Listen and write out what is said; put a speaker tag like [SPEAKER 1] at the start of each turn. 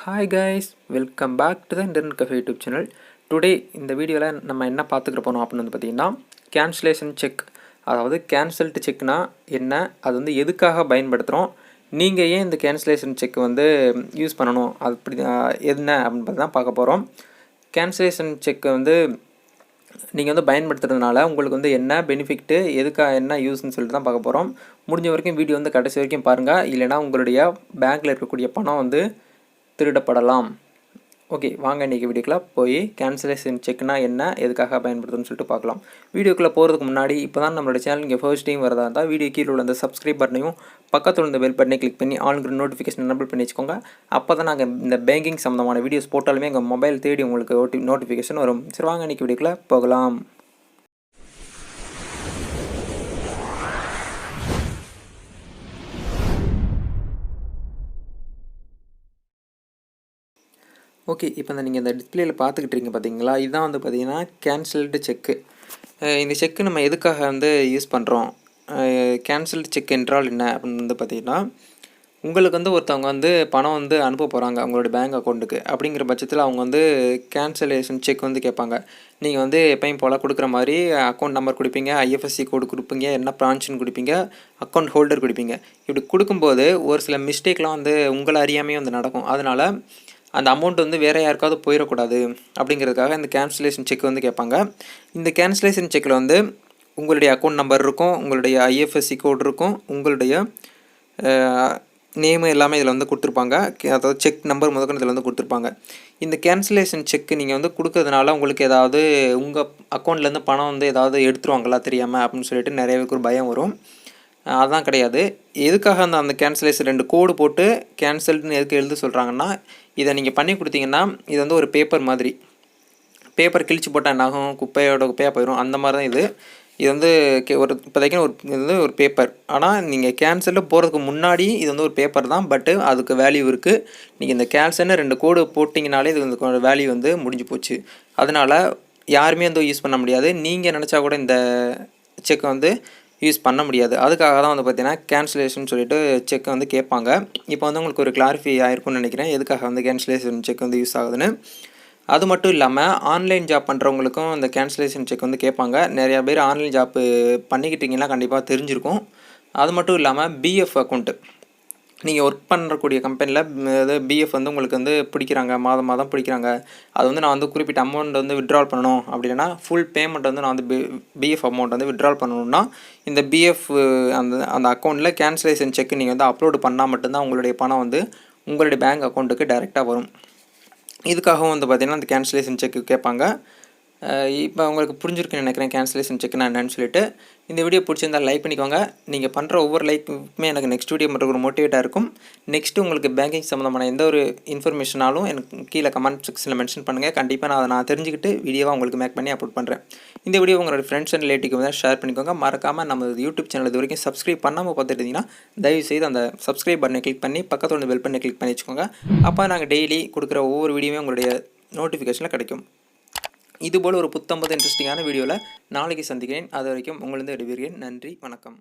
[SPEAKER 1] Hi guys welcome back to the internet cafe YouTube channel today இந்த வீடியோவில் நம்ம என்ன பார்த்துக்கிற போனோம் அப்படின்னு வந்து பார்த்தீங்கன்னா கேன்சலேஷன் செக் அதாவது கேன்சல்டு செக்னா என்ன அது வந்து எதுக்காக பயன்படுத்துகிறோம் நீங்கள் ஏன் இந்த கேன்சலேஷன் செக் வந்து யூஸ் பண்ணணும் அது அப்படி என்ன அப்படின்னு பார்த்து தான் பார்க்க போகிறோம் கேன்சலேஷன் செக் வந்து நீங்கள் வந்து பயன்படுத்துறதுனால உங்களுக்கு வந்து என்ன பெனிஃபிட்டு எதுக்காக என்ன யூஸ்ன்னு சொல்லிட்டு தான் பார்க்க போகிறோம் முடிஞ்ச வரைக்கும் வீடியோ வந்து கடைசி வரைக்கும் பாருங்கள் இல்லைனா உங்களுடைய பேங்க்கில் இருக்கக்கூடிய பணம் வந்து திருடப்படலாம். ஓகே வாங்க இன்றைக்கி வீடியோக்கில் போய் கேன்சலேஷன் செக்னா என்ன எதுக்காக பயன்படுத்துன்னு சொல்லிட்டு பார்க்கலாம். வீடியோக்குள்ளே போகிறதுக்கு முன்னாடி இப்போ தான் நம்மளோட சேனல் இங்கே ஃபர்ஸ்ட் டைம் வரதா இருந்தால் வீடியோ கீழே உள்ள அந்த சப்ஸ்கிரைப் பட்டனையும் பக்கத்தில் உள்ள பெல் பட்டனை கிளிக் பண்ணி ஆளுங்கிற நோட்டிஃபிகேஷன் எனபிள் பண்ணி வச்சுக்கோங்க. அப்போ தான் நாங்கள் இந்த பேங்கிங் சம்மந்தமான வீடியோஸ் போட்டாலுமே எங்கள் மொபைல் தேடி உங்களுக்கு ஓட்டி நோட்டிஃபிகேஷன் வரும். சரி வாங்க இன்றைக்கி வீடியோக்குள்ளே போகலாம். ஓகே இப்போ இந்த நீங்கள் இந்த டிஸ்பிளேயில் பார்த்துக்கிட்டு இருக்கீங்க பார்த்தீங்களா? இதுதான் வந்து பார்த்தீங்கன்னா கேன்சல்டு செக்கு இந்த செக்கு நம்ம எதுக்காக வந்து யூஸ் பண்ணுறோம் கேன்சல்டு செக் என்றால் என்ன? அப்படின்னு வந்து பார்த்தீங்கன்னா உங்களுக்கு வந்து ஒருத்தவங்க வந்து பணம் வந்து அனுப்ப போகிறாங்க அவங்களோட பேங்க் அக்கௌண்ட்டுக்கு அப்படிங்கிற பட்சத்தில் அவங்க வந்து கேன்சலேஷன் செக் வந்து கேட்பாங்க. நீங்கள் வந்து எப்பயும் போல் கொடுக்குற மாதிரி அக்கௌண்ட் நம்பர் கொடுப்பீங்க ஐஎஃப்எஸ்சி கோடு கொடுப்பீங்க என்ன ப்ரான்ச்சுன்னு கொடுப்பீங்க அக்கௌண்ட் ஹோல்டர் கொடுப்பீங்க. இப்படி கொடுக்கும்போது ஒரு சில மிஸ்டேக்லாம் வந்து உங்களை அறியாமையே வந்து நடக்கும். அதனால் அந்த அமௌண்ட் வந்து வேறு யாருக்காவது போயிடக்கூடாது அப்படிங்கிறதுக்காக இந்த கேன்சலேஷன் செக் வந்து கேட்பாங்க. இந்த கேன்சலேஷன் செக்கில் வந்து உங்களுடைய அக்கௌண்ட் நம்பர் இருக்கும் உங்களுடைய ஐஎஃப்எஸ்சி கோட் இருக்கும் உங்களுடைய நேமு எல்லாமே இதில் வந்து கொடுத்துருப்பாங்க. அதாவது செக் நம்பர் முதற்கொண்டு இதில் வந்து கொடுத்துருப்பாங்க. இந்த கேன்சலேஷன் செக்கு நீங்கள் வந்து கொடுக்கறதுனால உங்களுக்கு ஏதாவது உங்கள் அக்கௌண்ட்லேருந்து பணம் வந்து ஏதாவது எடுத்துருவாங்களா தெரியாமல் அப்படின்னு சொல்லிட்டு நிறைய பேருக்கு ஒரு பயம் வரும். அதான் கிடையாது. எதுக்காக அந்த அந்த கேன்சலேஷன் ரெண்டு கோடு போட்டு கேன்சல்னு எதுக்கு எழுத சொல்கிறாங்கன்னா இதை நீங்கள் பண்ணி கொடுத்தீங்கன்னா இது வந்து ஒரு பேப்பர் மாதிரி. பேப்பர் கிழிச்சு போட்டால் என்னாகும் குப்பையோட குப்பையாக போயிடும் அந்த மாதிரி தான் இது. இது வந்து ஒரு இப்போதைக்கு ஒரு இது வந்து ஒரு பேப்பர் ஆனால் நீங்கள் கேன்சலில் போகிறதுக்கு முன்னாடி இது வந்து ஒரு பேப்பர் தான். பட்டு அதுக்கு வேல்யூ இருக்குது நீங்கள் இந்த கேன்சல்னு ரெண்டு கோடு போட்டிங்கனாலே இது வந்து வேல்யூ வந்து முடிஞ்சு போச்சு. அதனால் யாருமே வந்து யூஸ் பண்ண முடியாது. நீங்கள் நினச்சா கூட இந்த செக்கை வந்து யூஸ் பண்ண முடியாது. அதுக்காக தான் வந்து பார்த்தீங்கன்னா கேன்சலேஷன் சொல்லிட்டு செக் வந்து கேட்பாங்க. இப்போ வந்து உங்களுக்கு ஒரு கிளாரிஃபை ஆயிருக்கும்னு நினைக்கிறேன். எதுக்காக வந்து கேன்சலேஷன் செக் வந்து யூஸ் ஆகுதுன்னு. அது மட்டும் இல்லாமல் ஆன்லைன் ஜாப் பண்ணுறவங்களுக்கும் இந்த கேன்சலேஷன் செக் வந்து கேட்பாங்க. நிறையா பேர் ஆன்லைன் ஜாப் பண்ணிக்கிட்டிங்கன்னா கண்டிப்பாக தெரிஞ்சிருக்கும். அது மட்டும் இல்லாமல் பிஎஃப் அக்கௌண்ட்டு நீங்கள் ஒர்க் பண்ணக்கூடிய கம்பெனியில் இது பிஎஃப் வந்து உங்களுக்கு வந்து பிடிக்கிறாங்க மாதம் மாதம் பிடிக்கிறாங்க. அது வந்து நான் வந்து குறிப்பிட்ட அமௌண்ட் வந்து விட்ரால் பண்ணணும். அப்படின்னா ஃபுல் பேமெண்ட் வந்து நான் வந்து பி பிஎஃப் அமௌண்ட் வந்து விட்ரால் பண்ணணும்னா இந்த பிஎஃப் அந்த அந்த அக்கௌண்ட்டில் கேன்சலேஷன் செக் நீங்கள் வந்து அப்லோடு பண்ணால் மட்டும்தான் உங்களுடைய பணம் வந்து உங்களுடைய பேங்க் அக்கௌண்ட்டுக்கு டைரெக்டாக வரும். இதுக்காகவும் வந்து பார்த்திங்கன்னா அந்த கேன்சலேஷன் செக்கு கேட்பாங்க இப்போ உங்களுக்கு புரிஞ்சிருக்குன்னு நினைக்கிறேன் கேன்சலேஷன் செக்னா என்னன்னு சொல்லிட்டு. இந்த வீடியோ பிடிச்சிருந்தால் லைக் பண்ணிக்கோங்க. நீங்கள் பண்ணுற ஒவ்வொரு லைக்குமே எனக்கு நெக்ஸ்ட் வீடியோ மட்டும் ஒரு மோட்டிவேட்டாக இருக்கும். நெக்ஸ்ட்டு உங்களுக்கு பேங்கிங் சம்மந்தமான எந்த ஒரு இன்ஃபர்மேஷனாலும் எனக்கு கீழே கமெண்ட் செக்ஷனில் மென்ஷன் பண்ணுங்கள் கண்டிப்பாக நான் அதை நான் தெரிஞ்சுக்கிட்டு வீடியோவாக உங்களுக்கு மேக் பண்ணி அப்லோட் பண்ணுறேன் இந்த வீடியோ உங்களோட ஃப்ரெண்ட்ஸ் அண்ட் ரிலேட்டிவ் வந்து ஷேர் பண்ணிக்கோங்க. மறக்காமல் நம்ம யூடியூப் சேனல் இது வரைக்கும் சப்ஸ்கிரைப் பண்ணாமல் பார்த்துட்டு தயவு தயவுசெய்து அந்த சப்ஸ்கிரைப் பட்டனை கிளிக் பண்ணி பக்கத்தில் பெல் பண்ணி கிளிக் பண்ணி வச்சுக்கோங்க. அப்போ நாங்கள் டெய்லி கொடுக்குற ஒவ்வொரு வீடியோமே உங்களுடைய நோட்டிஃபிகேஷனில் கிடைக்கும். இதுபோல் ஒரு புத்தம்பது இன்ட்ரெஸ்டிங்கான வீடியோவில் நாளைக்கு சந்திக்கிறேன். அது வரைக்கும் உங்களிருந்து விடுவீர்கள் நன்றி. வணக்கம்.